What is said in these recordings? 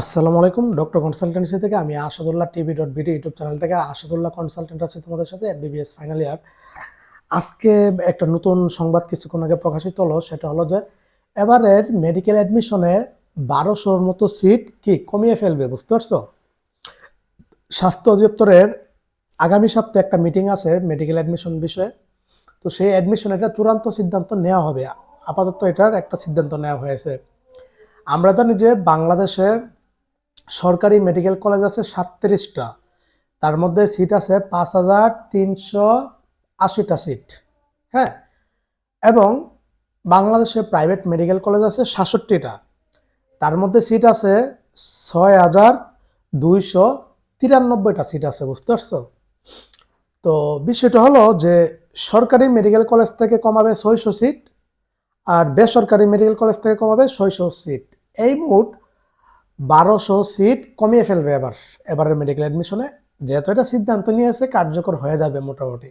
আসসালামু আলাইকুম, doctor consultancy থেকে আমি Asadullah TV dot BD YouTube channel থেকে আসাদুল্লাহ কনসালটেন্ট আছি তোমাদের সাথে এমবিবিএস ফাইনাল ইয়ার। আজকে একটা নতুন সংবাদ কিছুক্ষণ আগে প্রকাশিত হলো, সেটা হলো যে এবারের মেডিকেল অ্যাডমিশনে বারোশোর মতো সিট কি কমিয়ে ফেলবে, বুঝতে পারছ? স্বাস্থ্য অধিদপ্তরের আগামী সপ্তাহে একটা মিটিং আছে মেডিকেল অ্যাডমিশন বিষয়ে। তো সেই অ্যাডমিশন এটা চূড়ান্ত সিদ্ধান্ত নেওয়া হবে। আপাতত এটার একটা সিদ্ধান্ত নেওয়া হয়েছে। আমরা জানি যে বাংলাদেশে সরকারি মেডিকেল কলেজ আছে সাতত্রিশটা। তার মধ্যে সিট আছে পাঁচ হাজার তিনশো আশিটা সিট হ্যাঁ? এবং বাংলাদেশে প্রাইভেট মেডিকেল কলেজ আছে সাতষট্টিটা। তার মধ্যে সিট আছে ছয় হাজার দুইশো তিরানব্বইটা সিট আছে, বুঝতে পারছ? তো বিষয়টা হলো যে সরকারি মেডিকেল কলেজ থেকে কমাবে ছয়শো সিট আর বেসরকারি মেডিকেল কলেজ থেকে কমাবে ছয়শো সিট এই মোট বারোশো সিট কমিয়ে ফেলবে এবার, এবারের মেডিকেল অ্যাডমিশনে যেহেতু এটা সিদ্ধান্ত নিয়েছে, কার্যকর হয়ে যাবে মোটামুটি।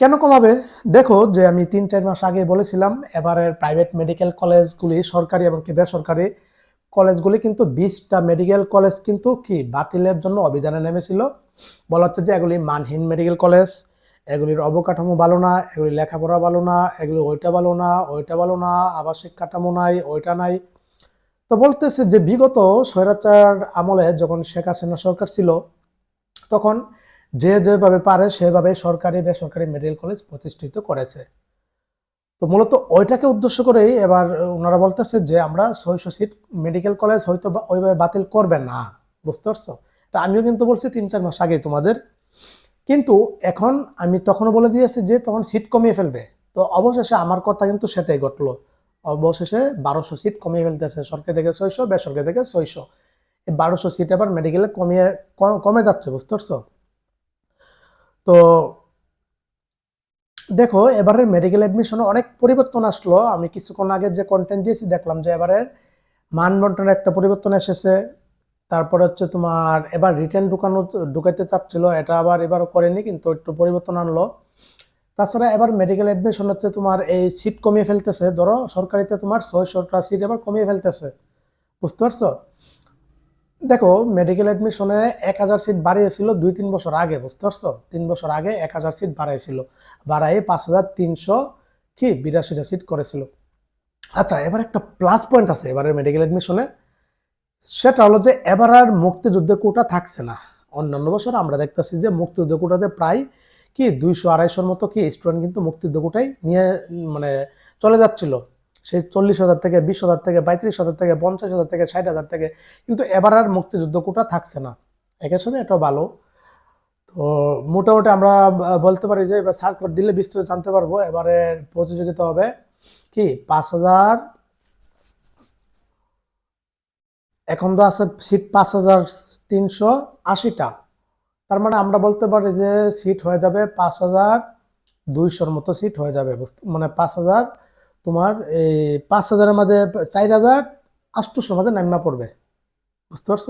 কেন কমাবে? দেখো যে আমি তিন, চার মাস আগে বলেছিলাম, এবারের প্রাইভেট মেডিকেল কলেজগুলি সরকারি এবং কি বেসরকারি কলেজগুলি কিন্তু বিশটা মেডিকেল কলেজ কিন্তু কি বাতিলের জন্য অভিযানে নেমেছিল। বলা হচ্ছে যে এগুলি মানহীন মেডিকেল কলেজ এগুলির অবকাঠামো ভালো না, এগুলি লেখাপড়া ভালো না, এগুলি ওইটা ভালো না, ওইটা ভালো না, আবাসিক কাঠামো নাই, ওইটা নাই। তো বলতেছে যে বিগত স্বৈরাচার আমলে যখন শেখ হাসিনা সরকার ছিল, তখন যে যেভাবে পারে সেভাবে সরকারি বেসরকারি মেডিকেল কলেজ প্রতিষ্ঠিত করেছে। তো মূলত ওইটাকে উদ্দেশ্য করেই এবার ওনারা বলতেছে যে আমরা ছয়শো সিট মেডিকেল কলেজ হয়তো ওইভাবে বাতিল করবে না। বুঝতে পারছ? এটা আমিও কিন্তু বলছি তিন চার মাস আগে তোমাদের। কিন্তু এখন আমি তখনও বলে দিয়েছি যে তখন সিট কমিয়ে ফেলবে। তো অবশেষে আমার কথা কিন্তু সেটাই ঘটলো। অবশেষে বারোশো সিট কমিয়ে ফেলতেছে। সরকারি থেকে ছয়শো, বেসরকারি থেকে ছয়শো। এই বারোশো সিট আবার মেডিকেলে কমিয়ে কমে যাচ্ছে, বুঝতে পারছ? তো দেখো এবারের মেডিকেল অ্যাডমিশনে অনেক পরিবর্তন আসলো। আমি কিছুক্ষণ আগে যে কন্টেন্ট দিয়েছি, দেখলাম যে এবারের মানবন্টনের একটা পরিবর্তন এসেছে। তারপরে হচ্ছে তোমার, এবার রিটার্ন ঢুকানো, ঢুকাইতে চাচ্ছিল, এটা আবার এবার করেনি, কিন্তু একটু পরিবর্তন আনলো। তাছাড়া এবার মেডিকেল অ্যাডমিশন হচ্ছে তোমার এই সিট কমিয়ে ফেলতেছে। ধরো, সরকারিতে তোমার ছয়শটা সিট এবার কমিয়ে ফেলতেছে। বুঝতে পারছ? দেখো মেডিকেল অ্যাডমিশনে এক হাজার সিট বাড়িয়েছিল দুই তিন বছর আগে, বুঝতে পারছ? তিন বছর আগে এক হাজার সিট বাড়াইছিল। বাড়াই পাঁচ হাজার তিনশো কি বিরাশিটা সিট করেছিল। আচ্ছা এবার একটা প্লাস পয়েন্ট আছে এবারের মেডিকেল অ্যাডমিশনে সেটা হলো যে এবার আর মুক্তিযুদ্ধের কোটা থাকছে না। অন্যান্য বছর আমরা দেখতেছি যে মুক্তিযুদ্ধ কোটাতে প্রায় কি দুইশো আড়াইশোর মতো কি স্টুডেন্ট কিন্তু মুক্তিযুদ্ধ কোটাই নিয়ে মানে চলে যাচ্ছিল। সেই চল্লিশ হাজার থেকে বিশ হাজার থেকে পঁয়ত্রিশ হাজার থেকে পঞ্চাশ হাজার থেকে ষাট হাজার থেকে, কিন্তু এবার আর মুক্তিযুদ্ধ কোটা থাকছে না। একের সঙ্গে এটা ভালো। তো মোটামুটি আমরা বলতে পারি যে এবার সার্কুলার দিলে বিস্তৃত জানতে পারব। এবারে প্রতিযোগিতা হবে কি পাঁচ হাজার, এখন তো আছে সিট পাঁচ হাজার তিনশো আশিটা। তার মানে আমরা বলতে পারি যে সিট হয়ে যাবে পাঁচ হাজার দুইশোর মতো সিট হয়ে যাবে মানে পাঁচ হাজার তোমার এই পাঁচ হাজারের মধ্যে চার হাজার আটশোশোর মধ্যে নামিয়ে পড়বে, বুঝতে পারছ?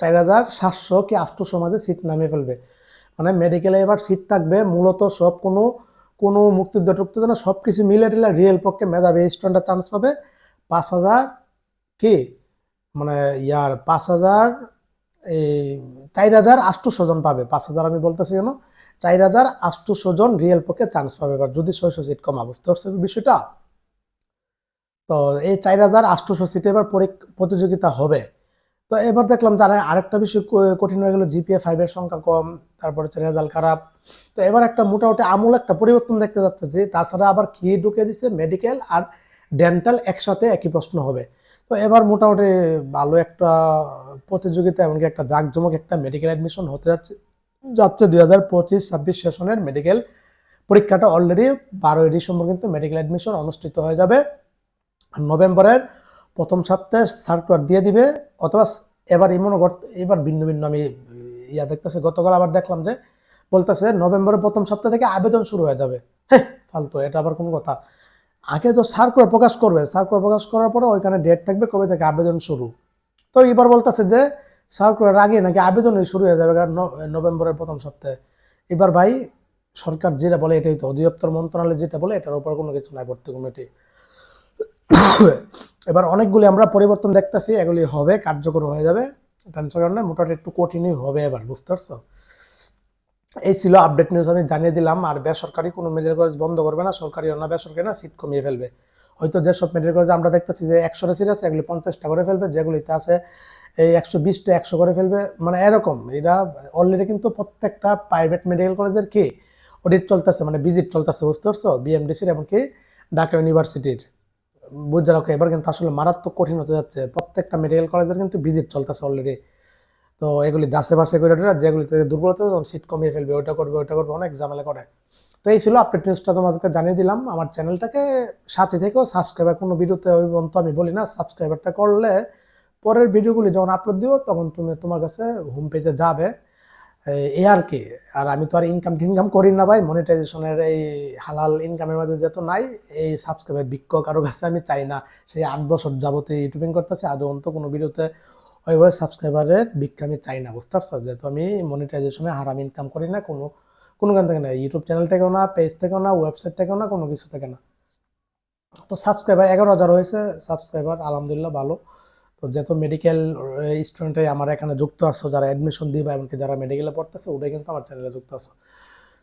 চার হাজার সাতশো কি আটশোশোর মধ্যে সিট নামিয়ে ফেলবে। মানে মেডিকেলে এবার সিট থাকবে, মূলত সব কোনো কোনো মুক্তিযুদ্ধ টুক্তিযুদ্ধ না সব কিছু মিলে টিলে রিয়েল পক্ষে মেধাবী স্টুডেন্টরা চান্স পাবে। পাঁচ হাজার কি? মানে ইয়ার পাঁচ হাজার এই চার হাজার আটশোশো জন পাবে, পাঁচ হাজার আমি বলতেছি কেন? চার হাজার আটশোশো জন রিয়েল পক্ষে চান্স পাবে, এবার যদি ছয়শো সিট কমা, বুঝতে পারছ বিষয়টা? তো এই চার হাজার আটশোশো সিটে এবার প্রতিযোগিতা হবে। তো এবার দেখলাম যারা আরেকটা বিষয় কঠিন হয়ে গেল জিপিএ ফাইভের সংখ্যা কম, তারপর হচ্ছে রেজাল্ট খারাপ। তো এবার একটা মোটামুটি আমূল একটা পরিবর্তন দেখতে যাচ্ছে যে, তাছাড়া আবার কি ঢুকে দিছে? মেডিকেল আর ডেন্টাল একসাথে একই প্রশ্ন হবে। তো এবার মোটামুটি ভালো একটা প্রতিযোগিতা, এমনকি একটা জাঁকজমক একটা মেডিকেল অ্যাডমিশন হতে যাচ্ছে যাচ্ছে দুই হাজার পঁচিশ, ছাব্বিশ সেশনের মেডিকেল পরীক্ষাটা অলরেডি বারোই ডিসেম্বর কিন্তু মেডিকেল অ্যাডমিশন অনুষ্ঠিত হয়ে যাবে। নভেম্বরের প্রথম সপ্তাহে সার্কুলার দিয়ে দিবে, অথবা এবার এমনও এবার ভিন্ন ভিন্ন আমি ইয়া দেখতেছি, গতকাল আবার দেখলাম যে বলতেছে নভেম্বরের প্রথম সপ্তাহ থেকে আবেদন শুরু হয়ে যাবে। হ্যাঁ ফালতু, এটা আবার কোনো কথা? আগে তো সার্কুলার প্রকাশ করবে। সার্কুলার প্রকাশ করার পরে ওইখানে ডেট থাকবে কবে থেকে আবেদন শুরু। তো এবার বলতেছে যে সার্কুলার আগে নাকি আবেদনই শুরু হয়ে যাবে নভেম্বরের প্রথম সপ্তাহে। এবার ভাই, সরকার যেটা বলে এটাই তো, অধিদপ্তর মন্ত্রণালয় যেটা বলে, এটার উপর কোনো কিছু নাই, ভর্তি কমিটি। এবার অনেকগুলি আমরা পরিবর্তন দেখতেছি, এগুলি হবে, কার্যকর হয়ে যাবে। টেনশন কারণে মোটামুটি একটু কঠিনই হবে এবার, বুঝতে পারছ? এই ছিল আপডেট নিউজ আমি জানিয়ে দিলাম, আর বেসরকারি কোনো মেডিকেল কলেজ বন্ধ করবে না, সরকারি না, বেসরকারি না সিট কমিয়ে ফেলবে। হয়তো যেসব মেডিকেল কলেজে আমরা দেখতেছি যে একশোটা সিট আছে এগুলি পঞ্চাশটা করে ফেলবে, যেগুলিতে আছে এই একশো বিশটা, একশো করে ফেলবে। মানে এরকম, এরা অলরেডি কিন্তু প্রত্যেকটা প্রাইভেট মেডিকেল কলেজের কি অডিট চলতেছে মানে ভিজিট চলতেছে, বুঝতে পারছ? বিএমডিসির এমনকি ঢাকা ইউনিভার্সিটির বুঝতে রাখো এবার কিন্তু আসলে মারাত্মক কঠিন হতে যাচ্ছে, প্রত্যেকটা মেডিকেল কলেজের কিন্তু ভিজিট চলতেছে অলরেডি তো এগুলি যাচাই বাছাই করে টোরে যেগুলিতে দুর্বলতা তখন সিট কমিয়ে ফেলবে ওটা করবে ওটা করবে, অনেক ঝামেলা করে। তো এই ছিল আপডেট নিউজটা তোমাদেরকে জানিয়ে দিলাম। আমার চ্যানেলটাকে সাথে থেকেও সাবস্ক্রাইবার কোনো ভিডিওতে ওই আমি বলি না সাবস্ক্রাইবারটা করলে পরের ভিডিওগুলি যখন আপলোড দিব, তখন তুমি তোমার কাছে হোম পেজে যাবে। এ আর কি, আর আমি তো আর ইনকাম টিনকাম করি না ভাই মনিটাইজেশনের এই হালাল ইনকামের মধ্যে যেহেতু নাই, এই সাবস্ক্রাইবার বিক্ষ কারও কাছে আমি চাই না। সেই আট বছর যাবতে ইউটিউবিং করতেছে আদৌ অন্ত কোনো ভিডিওতে ওইভাবে সাবস্ক্রাইবারের ভিক্ষা আমি চাই না, বুঝতে পারছ? যেহেতু আমি মনিটাইজেশনে হারাম ইনকাম করি না, কোনো কোনো গান থেকে না ইউটিউব চ্যানেল থেকেও না পেজ থেকেও না ওয়েবসাইট থেকেও না, কোনো কিছু থেকে না। তো সাবস্ক্রাইবার এগারো হাজার হয়েছে সাবস্ক্রাইবার আলহামদুলিল্লাহ ভালো। তো যেহেতু মেডিকেল স্টুডেন্টে আমার এখানে যুক্ত আছো, যারা অ্যাডমিশন দিবা এমনকি যারা মেডিকেলে পড়তেছে ওটাই কিন্তু আমার চ্যানেলে যুক্ত আছো।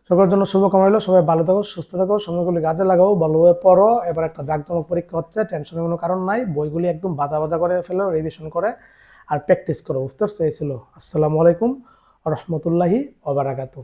সবার জন্য শুভকামনা হলো সবাই ভালো থাকো, সুস্থ থাকো, সময়গুলি কাজে লাগাও, ভালোভাবে পড়ো। এবার একটা জাঁকজমক পরীক্ষা হচ্ছে টেনশনের কোনো কারণ নাই, বইগুলি একদম বাজা বাজা করে ফেলো রিভিশন করে। আর প্র্যাকটিস করো বুঝতে পারছ এই ছিল আসসালামু আলাইকুম রহমতুল্লাহি ওবারাকাতু